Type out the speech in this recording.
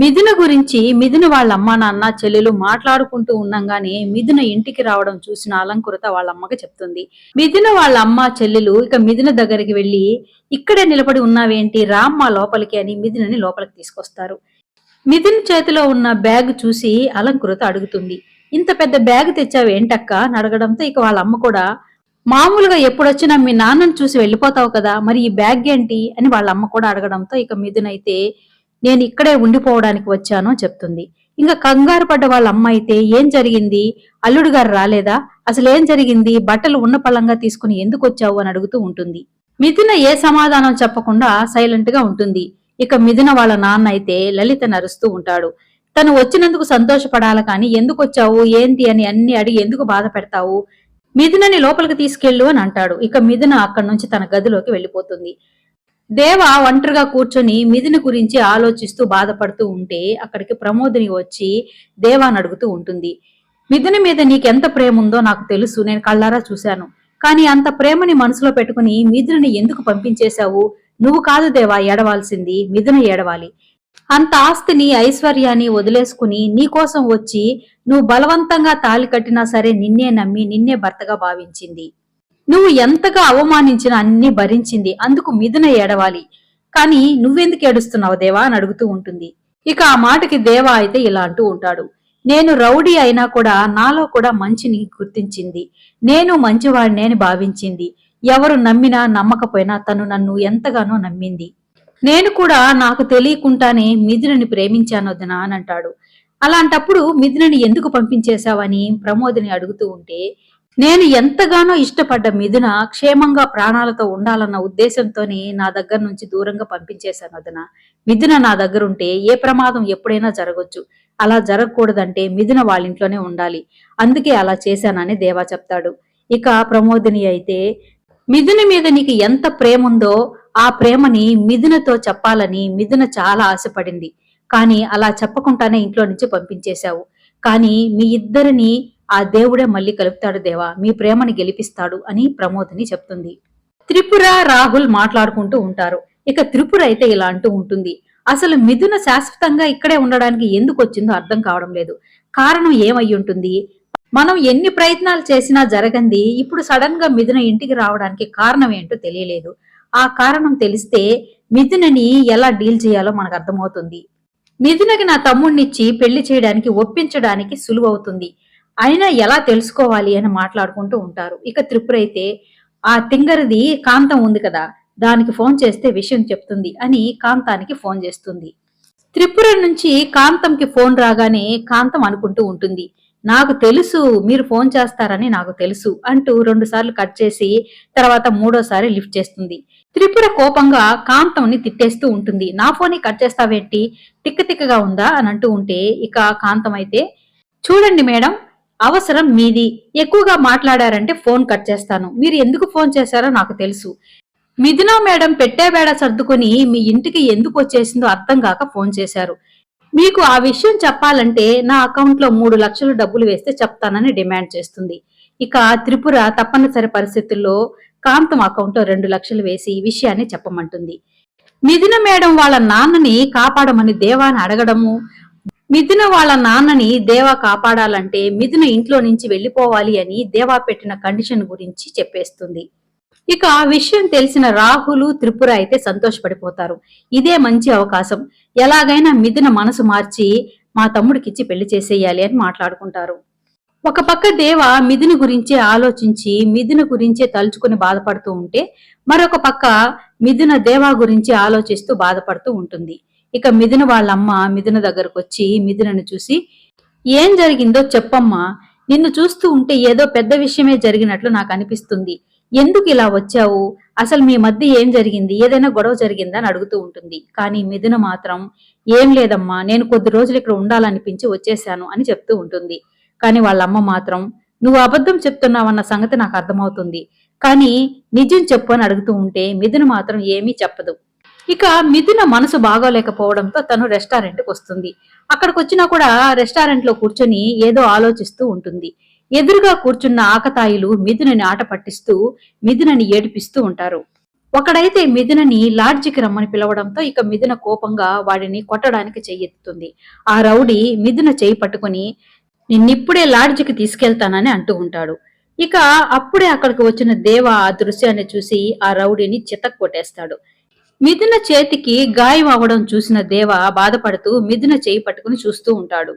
మిథున గురించి మిథున వాళ్ళ అమ్మ నాన్న చెల్లెలు మాట్లాడుకుంటూ ఉండంగానే మిథున ఇంటికి రావడం చూసిన అలంకృత వాళ్ళ అమ్మకి చెప్తుంది. మిథున వాళ్ళ అమ్మ చెల్లెలు ఇక మిథున దగ్గరికి వెళ్ళి ఇక్కడే నిలబడి ఉన్నావేంటి? రామ్మ లోపలికి అని మిథునని లోపలికి తీసుకొస్తారు. మిథున్ చేతిలో ఉన్న బ్యాగ్ చూసి అలంకృత అడుగుతుంది. ఇంత పెద్ద బ్యాగ్ తెచ్చావేంటక్క అని అడగడంతో ఇక వాళ్ళ అమ్మ కూడా మామూలుగా ఎప్పుడొచ్చినా మీ నాన్నను చూసి వెళ్ళిపోతావు కదా మరి ఈ బ్యాగ్ ఏంటి? అని వాళ్ళ అమ్మ కూడా అడగడంతో ఇక మిథున్ అయితే నేను ఇక్కడే ఉండిపోవడానికి వచ్చాను చెప్తుంది. ఇంకా కంగారు పడ్డ వాళ్ళ అమ్మ అయితే ఏం జరిగింది? అల్లుడు గారు రాలేదా? అసలు ఏం జరిగింది? బట్టలు ఉన్న పళ్ళంగా తీసుకుని ఎందుకు వచ్చావు అని అడుగుతూ ఉంటుంది. మిథున ఏ సమాధానం చెప్పకుండా సైలెంట్గా ఉంటుంది. ఇక మిథున వాళ్ళ నాన్న అయితే లలిత నరుస్తూ ఉంటాడు. తను వచ్చినందుకు సంతోషపడాలి కానీ ఎందుకు వచ్చావు? ఏంటి అని అన్ని అడిగి ఎందుకు బాధ పెడతావు? మిథునని లోపలికి తీసుకెళ్ళు అని అంటాడు. ఇక మిథున అక్కడి నుంచి తన గదిలోకి వెళ్ళిపోతుంది. దేవ ఒంటరిగా కూర్చొని మిథున గురించి ఆలోచిస్తూ బాధపడుతూ ఉంటే అక్కడికి ప్రమోదిని వచ్చి దేవాని అడుగుతూ ఉంటుంది. మిథున మీద నీకెంత ప్రేమ ఉందో నాకు తెలుసు నేను కళ్ళారా చూశాను. కానీ అంత ప్రేమని మనసులో పెట్టుకుని మిథునని ఎందుకు పంపించేశావు? నువ్వు కాదు దేవా ఏడవాల్సింది మిథున ఏడవాలి. అంత ఆస్తిని ఐశ్వర్యాన్ని వదిలేసుకుని నీకోసం వచ్చి నువ్వు బలవంతంగా తాలి కట్టినా సరే నిన్నే నమ్మి నిన్నే భర్తగా భావించింది. నువ్వు ఎంతగా అవమానించినా అన్ని భరించింది అందుకు మిథున ఏడవాలి. కానీ నువ్వెందుకు ఏడుస్తున్నావు దేవా అని అడుగుతూ ఉంటుంది. ఇక ఆ మాటకి దేవా అయితే ఇలా అంటూ ఉంటాడు. నేను రౌడీ అయినా కూడా నాలో కూడా మంచిని గుర్తించింది. నేను మంచివాడిని అని భావించింది. ఎవరు నమ్మినా నమ్మకపోయినా తను నన్ను ఎంతగానో నమ్మింది. నేను కూడా నాకు తెలియకుండానే మిథునని ప్రేమించాను వదినా అని అంటాడు. అలాంటప్పుడు మిథునని ఎందుకు పంపించేశావని ప్రమోదిని అడుగుతూ ఉంటే నేను ఎంతగానో ఇష్టపడ్డ మిథున క్షేమంగా ప్రాణాలతో ఉండాలన్న ఉద్దేశంతోనే నా దగ్గర నుంచి దూరంగా పంపించేశాను వదిన మిథున నా దగ్గర ఉంటే ఏ ప్రమాదం ఎప్పుడైనా జరగొచ్చు. అలా జరగకూడదంటే మిథున వాళ్ళ ఇంట్లోనే ఉండాలి. అందుకే అలా చేశానని దేవా చెప్తాడు. ఇక ప్రమోదిని అయితే మిథున మీద నీకు ఎంత ప్రేమ ఉందో ఆ ప్రేమని మిథునతో చెప్పాలని మిథున చాలా ఆశపడింది. కానీ అలా చెప్పకుండానే ఇంట్లో నుంచి పంపించేశావు. కానీ మీ ఇద్దరిని ఆ దేవుడే మళ్ళీ కలుపుతాడు దేవా మీ ప్రేమని గెలిపిస్తాడు అని ప్రమోదిని చెప్తుంది. త్రిపుర రాహుల్ మాట్లాడుకుంటూ ఉంటారు. ఇక త్రిపుర అయితే ఇలా అంటూ ఉంటుంది. అసలు మిథున శాశ్వతంగా ఇక్కడే ఉండడానికి ఎందుకు వచ్చిందో అర్థం కావడం లేదు. కారణం ఏమై ఉంటుంది? మనం ఎన్ని ప్రయత్నాలు చేసినా జరగంది ఇప్పుడు సడన్గా మిథున ఇంటికి రావడానికి కారణం ఏంటో తెలియలేదు. ఆ కారణం తెలిస్తే మిథునని ఎలా డీల్ చేయాలో మనకు అర్థమవుతుంది. మిథునకి నా తమ్ముడినిచ్చి పెళ్ళి చేయడానికి ఒప్పించడానికి సులువవుతుంది. అయినా ఎలా తెలుసుకోవాలి అని మాట్లాడుకుంటూ ఉంటారు. ఇక త్రిపుర అయితే ఆ తింగరిది కాంతం ఉంది కదా దానికి ఫోన్ చేస్తే విషయం చెప్తుంది అని కాంతానికి ఫోన్ చేస్తుంది. త్రిపుర నుంచి కాంతంకి ఫోన్ రాగానే కాంతం అనుకుంటూ ఉంటుంది. నాకు తెలుసు మీరు ఫోన్ చేస్తారని నాకు తెలుసు అంటూ రెండు సార్లు కట్ చేసి తర్వాత మూడోసారి లిఫ్ట్ చేస్తుంది. త్రిపుర కోపంగా కాంతంని తిట్టేస్తూ ఉంటుంది. నా ఫోన్ని కట్ చేస్తావేంటి? తిక్క తిక్కగా ఉందా? అని అంటూ ఉంటే ఇక కాంతం అయితే చూడండి మేడం అవసరం మీది. ఎక్కువగా మాట్లాడారంటే ఫోన్ కట్ చేస్తాను. మీరు ఎందుకు ఫోన్ చేశారో నాకు తెలుసు. మిథునా మేడం పెట్టే బేడ సర్దుకుని మీ ఇంటికి ఎందుకు వచ్చేసిందో అర్థం కాక ఫోన్ చేశారు. మీకు ఆ విషయం చెప్పాలంటే నా అకౌంట్లో మూడు లక్షలు డబ్బులు వేస్తే చెప్తానని డిమాండ్ చేస్తుంది. ఇక త్రిపుర తప్పనిసరి పరిస్థితుల్లో కాంతం అకౌంట్లో రెండు లక్షలు వేసి ఈ విషయాన్ని చెప్పమంటుంది. మిథున మేడం వాళ్ళ నాన్నని కాపాడమని దేవాని అడగడము మిథున వాళ్ళ నాన్నని దేవా కాపాడాలంటే మిథున ఇంట్లో నుంచి వెళ్ళిపోవాలి అని దేవా పెట్టిన కండిషన్ గురించి చెప్పేస్తుంది. ఇక ఆ విషయం తెలిసిన రాహులు త్రిపుర అయితే సంతోషపడిపోతారు. ఇదే మంచి అవకాశం. ఎలాగైనా మిథున మనసు మార్చి మా తమ్ముడికిచ్చి పెళ్ళి చేసేయాలి అని మాట్లాడుకుంటారు. ఒక పక్క దేవ మిథుని గురించే ఆలోచించి మిథున గురించే తలుచుకుని బాధపడుతూ ఉంటే మరొక పక్క మిథున దేవా గురించి ఆలోచిస్తూ బాధపడుతూ ఉంటుంది. ఇక మిథున వాళ్ళమ్మ మిథున దగ్గరకు వచ్చి మిథునను చూసి ఏం జరిగిందో చెప్పమ్మా. నిన్ను చూస్తూ ఉంటే ఏదో పెద్ద విషయమే జరిగినట్లు నాకు అనిపిస్తుంది. ఎందుకు ఇలా వచ్చావు? అసలు మీ మధ్య ఏం జరిగింది? ఏదైనా గొడవ జరిగిందా? అని అడుగుతూ ఉంటుంది. కానీ మిథున మాత్రం ఏం లేదమ్మా. నేను కొద్ది రోజులు ఇక్కడ ఉండాలనిపించి వచ్చేశాను అని చెప్తూ ఉంటుంది. కానీ వాళ్ళ అమ్మ మాత్రం నువ్వు అబద్ధం చెప్తున్నావన్న సంగతి నాకు అర్థమవుతుంది. కానీ నిజం చెప్పు అని అడుగుతూ ఉంటే మిథున మాత్రం ఏమీ చెప్పదు. ఇక మిథున మనసు బాగోలేకపోవడంతో తను రెస్టారెంట్కి వస్తుంది. అక్కడికి వచ్చినా కూడా రెస్టారెంట్లో కూర్చొని ఏదో ఆలోచిస్తూ ఉంటుంది. ఎదురుగా కూర్చున్న ఆకతాయిలు మిథునని ఆట పట్టిస్తూ మిథునని ఏడిపిస్తూ ఉంటారు. ఒకడైతే మిథునని లాడ్జికి రమ్మని పిలవడంతో ఇక మిథున కోపంగా వాడిని కొట్టడానికి చెయ్యెత్తుతుంది ఆ రౌడీ మిథున చేయి పట్టుకుని నిన్నిప్పుడే లాడ్జికి తీసుకెళ్తానని అంటూ ఉంటాడు. ఇక అప్పుడే అక్కడికి వచ్చిన దేవ ఆ దృశ్యాన్ని చూసి ఆ రౌడీని చితక్కొట్టేస్తాడు. కొట్టేస్తాడు మిథున చేతికి గాయం అవ్వడం చూసిన దేవ బాధపడుతూ మిథున చేయి పట్టుకుని చూస్తూ ఉంటాడు.